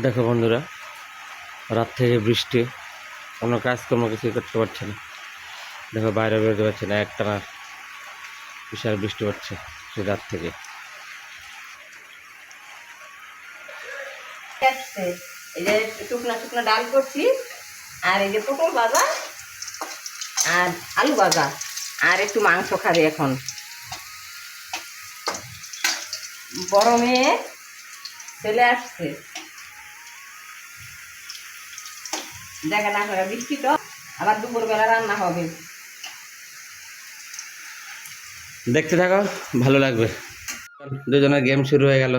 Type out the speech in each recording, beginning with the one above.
দেখো বন্ধুরা, রাত থেকে বৃষ্টি। কোনো কাজকর্ম কিছু করতে পারছে না। দেখো বাইরে বেরোতে পারছে না, একটানা বিশাল বৃষ্টি হচ্ছে সেই রাত থেকে। এই যে শুকনা শুকনা ডাল করছি, আর এই যে পটল ভাজা আর আলু ভাজা, আর একটু মাংস খাবে এখন। মেয়ে চলে আসছে। দেখা না করে বৃষ্টি তো। আবার দুপুরবেলা রান্না হবে। দেখতে থাকো, ভালো লাগবে। দুজনের গেম শুরু হয়ে গেল।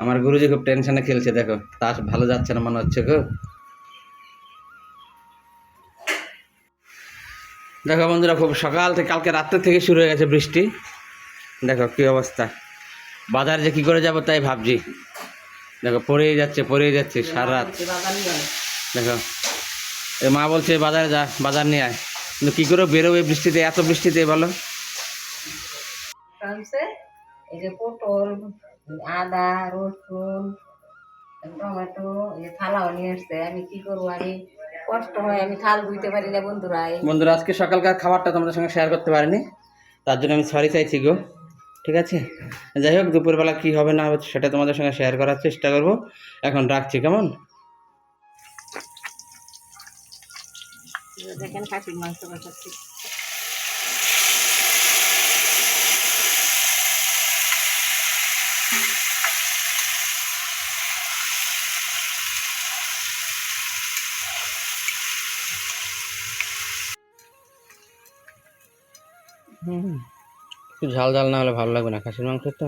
আমার গুরুজি খুব টেনশনে খেলছে, দেখো। তাস ভালো যাচ্ছে না, মনে হচ্ছে গো দেখো বন্ধুরা, খুব সকাল থেকে, কালকে রাত্রে থেকে শুরু হয়ে গেছে বৃষ্টি। দেখো কি অবস্থা। বাজার যে কি করে যাব তাই ভাবছি। দেখো পড়েই যাচ্ছে পড়েই যাচ্ছে সারা রাত। দেখো মা বলছে বাজারে যা বাজার নিয়ে আয়। কিন্তু কী করে বেরোবে বৃষ্টিতে এত বৃষ্টিতে বলো? এই যে পটল আদা রসুন টমেটো এই যে থালাও নিয়ে আসছে। আমি কি করব? আমি কষ্ট হয় আমি থাল ধুইতে পারি না বন্ধুরা বন্ধুরা আজকে সকালকার খাবারটা তোমাদের সঙ্গে শেয়ার করতে পারিনি। তার জন্য আমি সরি চাইছি গো। ঠিক আছে? যাই হোক দুপুরবেলা কী হবে না হবে সেটা তোমাদের সঙ্গে শেয়ার করার চেষ্টা করব। এখন রাখছি কেমন? দেখেন খাসির মাংস বসাচ্ছি। হুম। একটু ঝাল ঝাল না হলে ভালো লাগবে না। খাসির মাংস তো?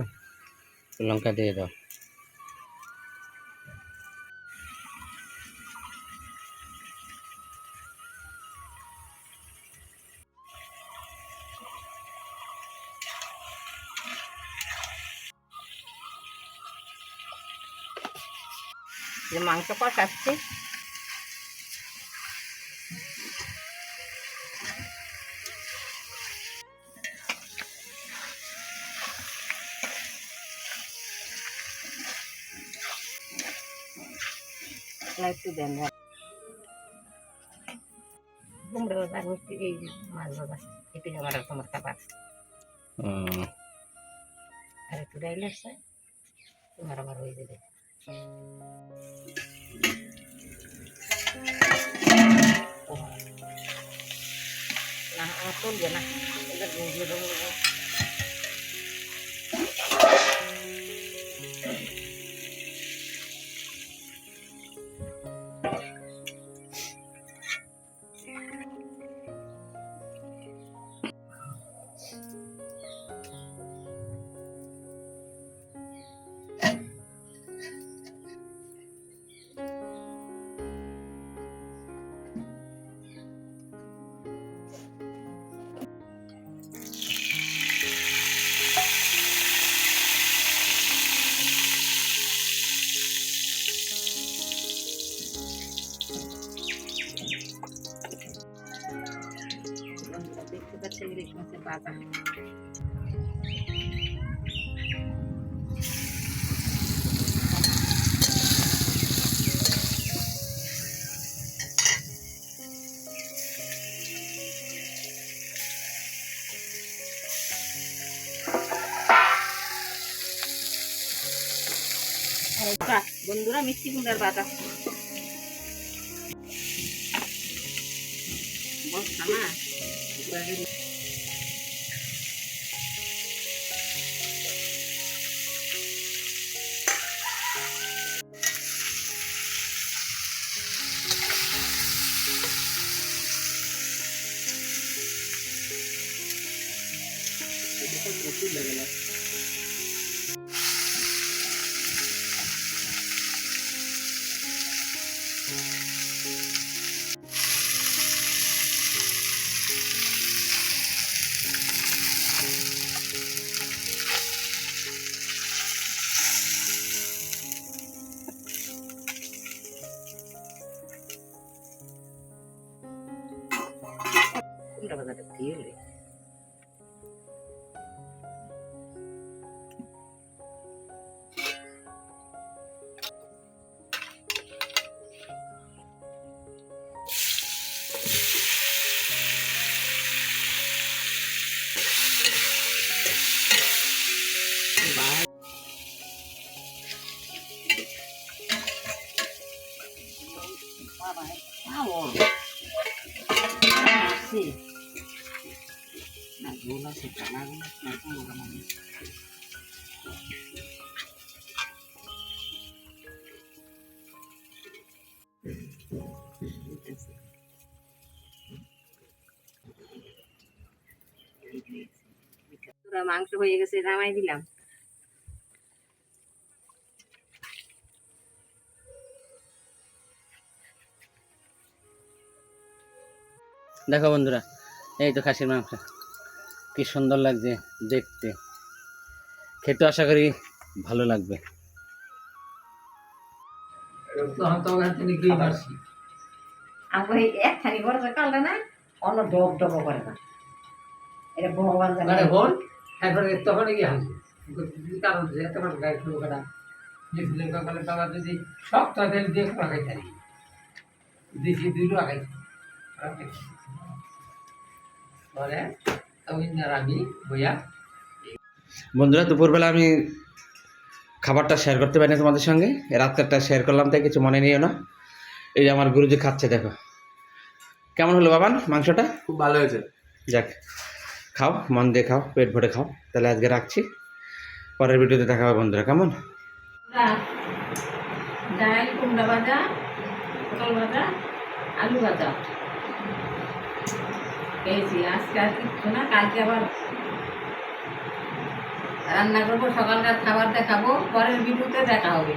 লঙ্কা দিয়ে দাও। মাংস কষাচ্ছি। না, একটু দেন ভাই। কুমড়ো ভাজা আর মিষ্টি এই মাছ ভাজা একটু আমার আর তোমার খাবার হুম, আর একটু ডাইল আছে তোমার আবার হয়ে যাবে না আমার চলবে না এটা দিয়ে দেবো দেখতে পাচ্ছি ইলিশ মাছের বাজার বাহ, বন্ধুরা মিষ্টি কুমড়ার বাজার বস্তা না trabalhadele. Bye. Bye. Bye. মাংস হয়ে গেছে নামাই দিলাম। দেখো বন্ধুরা এই তো খাসির মাংস। কি সুন্দর লাগছে দেখতে। খেতে আশা করি ভালো লাগবে। জানে। মানে দিয়ে আগাই দিল আগাই। পরে আমি আমি বইয়া। বন্ধুরা দুপুরবেলা আমি খাবারটা শেয়ার করতে পারি না তোমাদের সঙ্গে। রাত্রেরটা শেয়ার করলাম তাই কিছু মনে নিও না। এই যে আমার গুরুজি খাচ্ছে দেখো। কেমন হলো বাবান মাংসটা? খুব ভালো হয়েছে। যাক খাও মন দিয়ে খাও পেট ভরে খাও। তাহলে আজকে রাখছি। পরের ভিডিওতে দেখা হবে বন্ধুরা কেমন? ডাল কুমড়া ভাজা পটল ভাজা আলু ভাজা। খেয়েছি আজকে আর কিচ্ছু না, কালকে আবার রান্না করব, সকালকার খাবার দেখাবো, পরের বিপুতে দেখা হবে।